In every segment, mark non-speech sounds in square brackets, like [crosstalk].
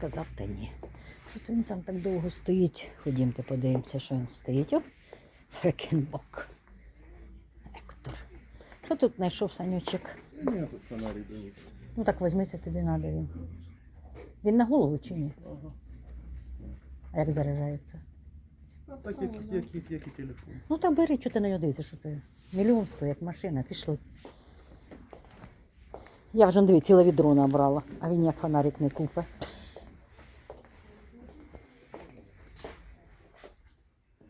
Казав, та ні. Що це він там так довго стоїть? Ходімте, подивимося, що він стоїть. Оп, Фрекенбок. Ектор. Що тут знайшов санючок? Ні, тут фонарик дивиться. Ну так візьмися, тобі треба він. Він на голову чи ні? Ага. А як заряджається? А так як, як, як, як і телефон. Ну так бери, що ти на нього дивишся, що це? Мільйон стоїть машина, пішли. Я вже дві ціле відро набрала, а він як фонарик не купить.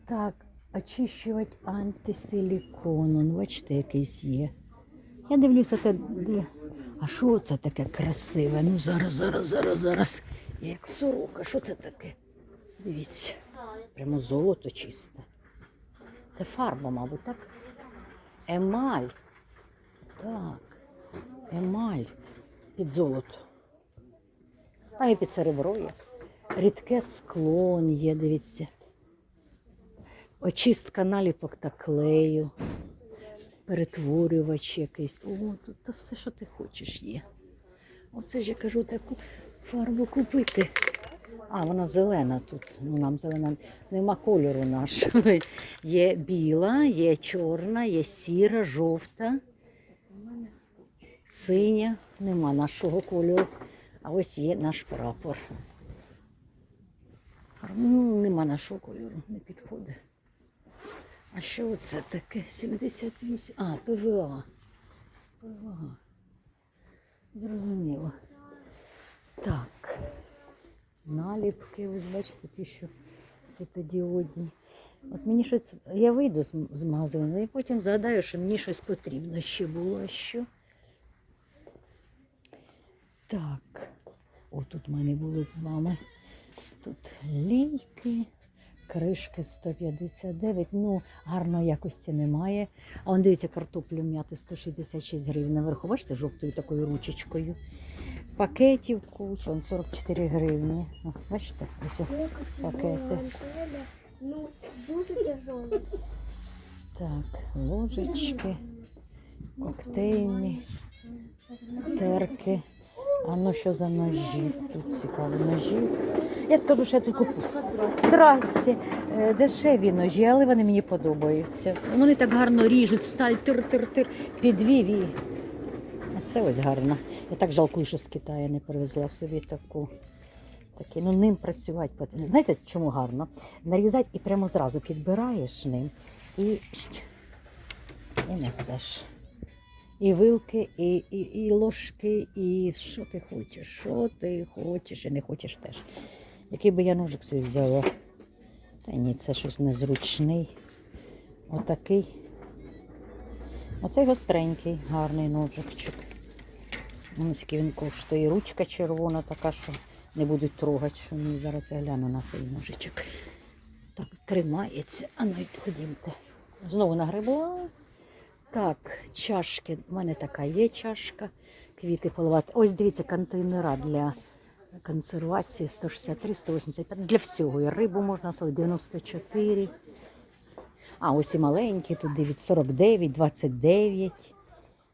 Так, очищувати антисилікон. Он, бачите, якийсь є. Я дивлюся, це де. А що це таке красиве? Ну зараз, зараз, зараз, зараз. Я як сорока, що це таке? Дивіться. Прямо золото чисте. Це фарба, мабуть, так? Емаль. Так. Емаль під золото. А і під серебро є. Рідке скло он є, дивіться. Очистка наліпок та клею. Перетворювач якийсь. О, тут то все, що ти хочеш, є. Оце ж я кажу, таку фарбу купити. А, вона зелена тут. Ну, нам зелена нема кольору нашого. Є біла, є чорна, є сіра, жовта, синя. Нема нашого кольору. А ось є наш прапор. Ну, нема нашого кольору, не підходить. А що це таке? 78. А, ПВА. ПВА. Зрозуміло. Так. Наліпки, ось бачите, ті, що світодіодні. От мені щось, я вийду з, з магазину і потім згадаю, що мені щось потрібно ще було. Що? Так. О, тут в мене були з вами. Тут лійки, кришки 159. Ну, гарної якості немає. А он дивіться, картоплю м'яти 166 гривень. Наверху, бачите, жовтою такою ручечкою. Пакетів куча, он 44 гривні. О, бачите, ось пакети. Ну, дуже тяжелый. Так, ложечки, коктейльні, терки. А ну що за ножі? Тут цікаві ножі. Я скажу, що я тут куплю. Здрасте. Е, Дешеві ножі, але вони мені подобаються. Вони так гарно ріжуть, сталь, тир-тир-тир, підвів і. А Це ось гарно. Я так жалкую, що з Китаю не привезла собі таку. Такі, ну ним працювати. потрібно. Знаєте, чому гарно? Нарізати і прямо зразу підбираєш ним і, і несеш. І вилки, і, і, і ложки, і що ти хочеш, що ти хочеш і не хочеш теж. Який би я ножик собі взяла? Та ні, це щось незручний. Отакий. Оцей гостренький, гарний ножичок. Ось він коштує. Ручка червона така, що не будуть трогати, що мені зараз я гляну на цей ножичок. Так, тримається. А ну ходімте. Знову нагребла. Так, чашки. У мене така є чашка. Квіти поливати. Ось дивіться, контейнера для консервації 163, 185. Для всього. І рибу можна солити 94. А, ось і маленькі, тут дивіться, 49, 29.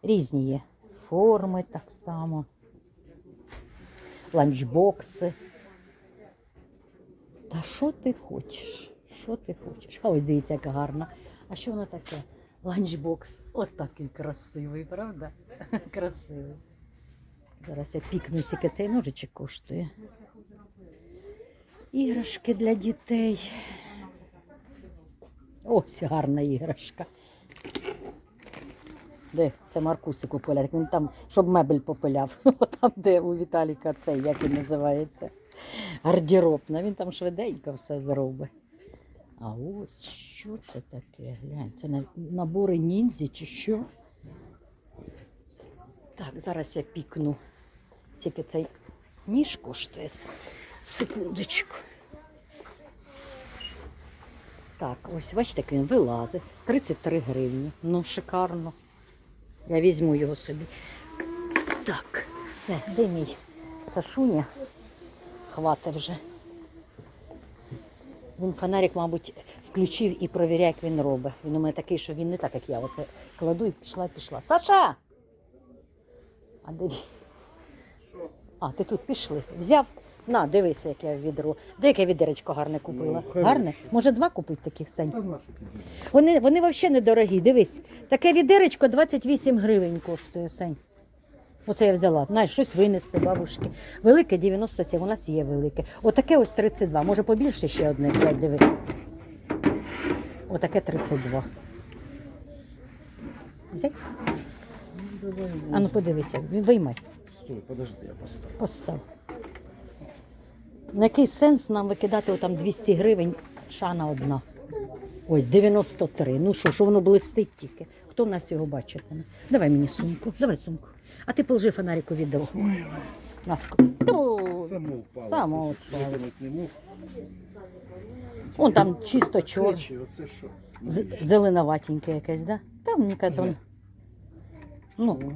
Різні є. Форми так само. Ланчбокси. Та що ти хочеш? Що ти хочеш? А ось дивіться, яка гарна. А що воно таке? Ланчбокс. От такий красивий, правда? [laughs] Красивий. Зараз я пікну, скільки цей ножичок коштує. Іграшки для дітей. Ось гарна іграшка. Де це Маркусику пиляти? Він там, щоб мебель попиляв. [laughs] Там, де у Віталіка цей, як він називається, гардеробна. Він там швиденько все зробить. А ось що це таке? Глянь, це набори ніндзі чи що? Так, зараз я пікну. Скільки цей ніж коштує. Секундочку. Так, ось бачите, як він вилазить. 33 гривні. Ну, шикарно. Я візьму його собі. Так, все, де мій Сашуня? Хвата вже. Він фонарик, мабуть, включив і провіряє, як він робить. Він у мене такий, що він не так, як я. Оце кладу і пішла, пішла. Саша! А де він? А, ти тут пішли. Взяв На, дивися, яке відро. Де яке відеречко гарне купила? Ну, гарне? Може, два купити таких сень? Вони, вони взагалі недорогі, дивись. Таке відеречко 28 гривень коштує сень. Оце я взяла. Знаєш, щось винести бабушки. Велике 97, у нас є велике. Отаке ось 32. Може побільше ще одне взяти, диви. Отаке 32. Взять? А ну подивися, виймай, Стой, подожди, я поставлю. постав. На який сенс нам викидати отам 200 гривень шана одна? Ось 93. Ну що, що воно блистить тільки. Хто в нас його бачитиме? Давай мені сумку, давай сумку. А ти положи фонарик у відро. Нас... О, Само впало. Само впало. викинуть не мог. Вон там чисто оце що? З- Зеленоватеньке якесь, да? Там, мені кажеться, воно. Ну,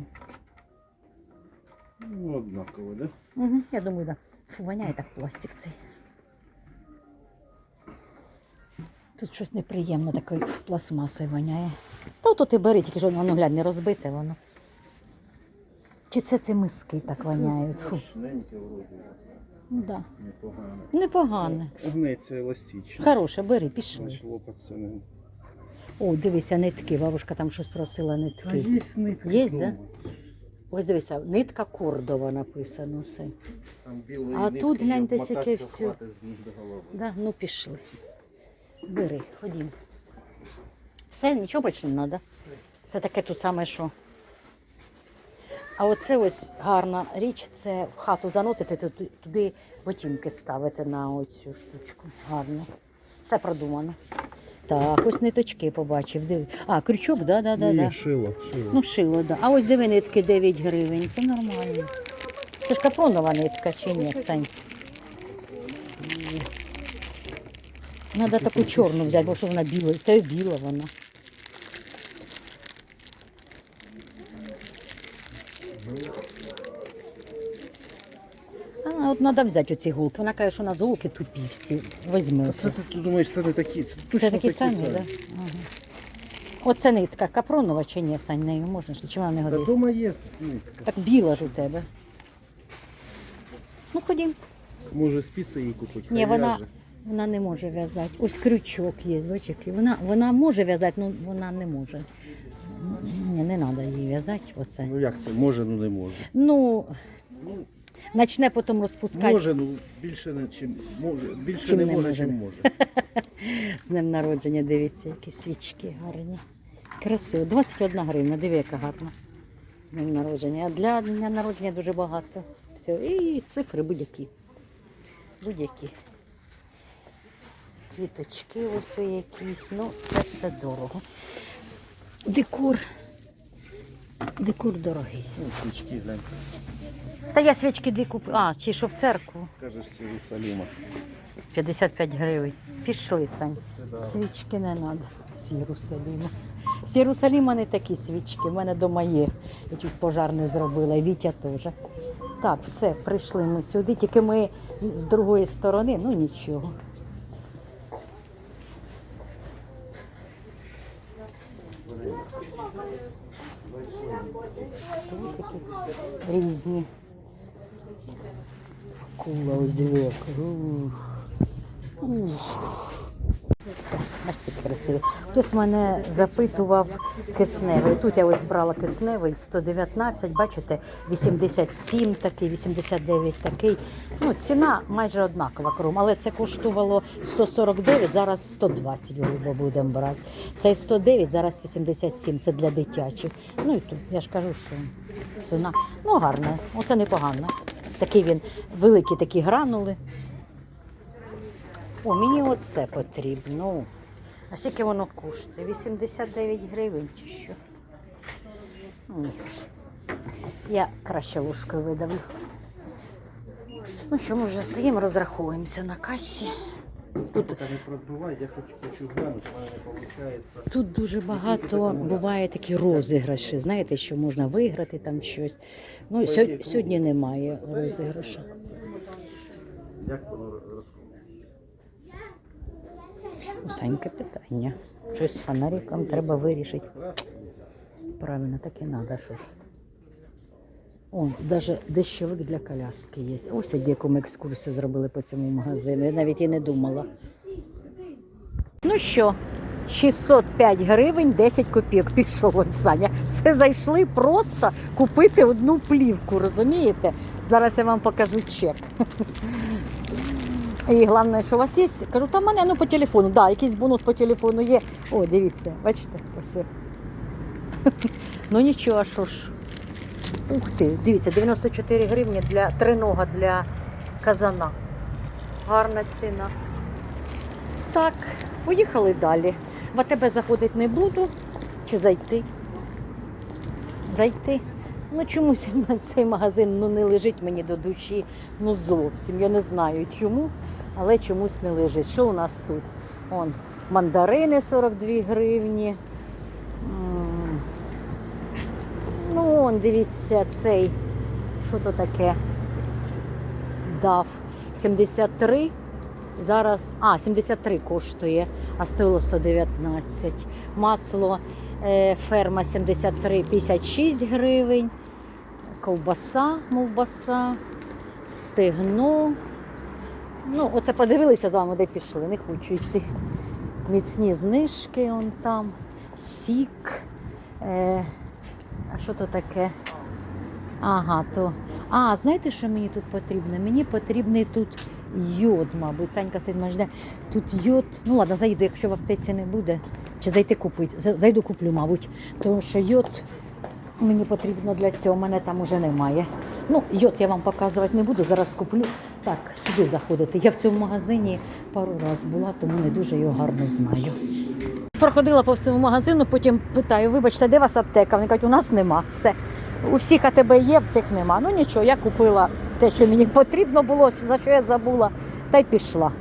Ну, однаково, да? угу, я думаю, да. Фу, воняє так пластик цей. Тут щось неприємне такою пластмасою воняє. Та то ти бери, тільки ж воно глянь, не розбите воно. Чи це ці миски так воняють? Фу, Шненьке вроді. да. Непогано. Непогане. Гнеться еластично. Хороше, бери, пішли. Значить, лопатися не... О, дивися, нитки. Бабушка там щось просила Та нитки. є нитка. Є, вдома. Ось дивися, нитка Кордова написано все. Там білої А нитки, тут гляньте, обмотатися яке всьо. хватить з ніг до голови. Да, ну пішли. Бери, ходім. Все, нічого більше не треба. Це таке тут саме, що. А оце ось гарна річ, це в хату заносити, туди, ботинки ставити на оцю штучку. Гарно. Все продумано. Так, ось ниточки побачив. Диви. А, крючок, да, да, да, Ні, да. шило, шило. Ну, шило, да. А ось диви нитки 9 гривень. Це нормально. Це ж капронова нитка чи ні, Сань? Треба таку чорну взяти, бо що вона біла. Та й біла вона. А, от треба взяти оці гулки. Вона каже, що у нас гулки тупі всі. Візьми. Оце. це ти думаєш, це не такі. Це, Це такі самі, так? Да? Ага. Оце нитка капронова чи ні, Сань, нею можна ж? Чи вона не Та годиться? дома є нитка. Так біла ж у тебе. Ну, ходім. Може спіци її купити. Ні, хай вона, в'яже. вона не може в'язати. Ось крючок є, бачиш, який. Вона, вона може в'язати, але вона не може. Ні, не треба її в'язати. Оце. Ну як це? Може, ну не може. Ну, почне потім розпускати Може, ну більше не чим може. Більше Чим не не може, може. чим може. [laughs] з днем народження. Дивіться, які свічки гарні. Красиво. 21 гривня, диви, яка гарна. З днем народження. А для дня народження дуже багато. Все. І цифри будь-які. Будь-які. Квіточки ось якісь. Ну, це все дорого. Декор. Декор дорогий. Ну, свічки, глянь. Та я свічки дві купила. А, чи що в церкву? Кажеш, з Єрусалима. 55 гривень. Пішли, Сань. Свічки не треба з Єрусалима. З Єрусалима не такі свічки. У мене вдома є. Я чуть пожар не зробила, і Вітя теж. Так, все, прийшли ми сюди, тільки ми з другої сторони, ну нічого. Тут такі різні. Кула ось диви. Все, красиво. Хтось мене запитував кисневий. Тут я ось брала кисневий 119, бачите, 87 такий, 89 такий. Ну, ціна майже однакова кром, але це коштувало 149, зараз 120 грубо будемо брати. Цей 109, зараз 87, це для дитячих. Ну і тут, я ж кажу, що ціна. Ну, гарна, оце непогано. Такий він, великі такі гранули. О, мені оце потрібно. А скільки воно коштує? 89 гривень чи що? Ні. Я краще ложкою видавлю. Ну що, ми вже стоїмо, розраховуємося на касі. Тут, тут дуже багато буває такі розіграші. Знаєте, що можна виграти там щось. Ну, сьогодні немає розіграшу. Як воно? Усеньке питання. Щось з фонариком треба вирішити. Правильно, так і треба, що ж. О, навіть дощовик для коляски є. Ось тоді яку ми екскурсію зробили по цьому магазину. Я навіть і не думала. Ну що, 605 гривень 10 копійок пішов он Саня. Це зайшли просто купити одну плівку, розумієте? Зараз я вам покажу чек. І головне, що у вас є, кажу, та в мене ну по телефону, да, якийсь бонус по телефону є. О, дивіться, бачите, ось. Ну нічого, що ж. Ух ти, дивіться, 94 гривні для тринога для казана. Гарна ціна. Так, поїхали далі. В АТБ заходити не буду. Чи зайти? Зайти. Ну чомусь [laughs] цей магазин ну, не лежить мені до душі. Ну зовсім. Я не знаю чому, але чомусь не лежить. Що у нас тут? Он, мандарини 42 гривні. М. Ну, он, дивіться, цей. Що то таке? Дав 73. Зараз, а, 73 коштує, а стоїло 119. Масло е, ферма 73, 56 гривень. Ковбаса, мовбаса, стегно. Ну, оце подивилися з вами, де пішли, не хочу йти. Міцні знижки он там, сік. Е, а що то таке? Ага, то. А, знаєте, що мені тут потрібно? Мені потрібний тут йод, мабуть. Санька сидить жде. Тут йод. Ну ладно, зайду, якщо в аптеці не буде. Чи зайти купити? Зайду куплю, мабуть. Тому що йод мені потрібно для цього, мене там уже немає. Ну, йод я вам показувати не буду, зараз куплю. Так, сюди заходити. Я в цьому магазині пару разів була, тому не дуже його гарно знаю. Проходила по всьому магазину, потім питаю, вибачте, де у вас аптека? Вони кажуть, у нас нема. Все. У всіх АТБ є, в цих нема. Ну нічого, я купила те, що мені [laughs] потрібно було, за що я забула, та й пішла.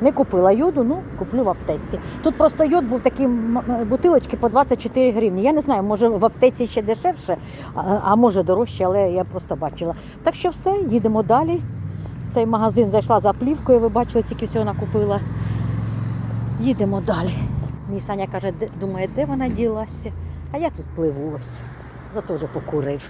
Не купила йоду, ну куплю в аптеці. Тут просто йод був такі бутилочки по 24 гривні. Я не знаю, може в аптеці ще дешевше, а може дорожче, але я просто бачила. Так що все, їдемо далі. Цей магазин зайшла за плівкою, ви бачили, скільки всього накупила. Їдемо далі. Мій Саня каже, думає, де вона ділася? А я тут пливу ось. Зато вже покурив.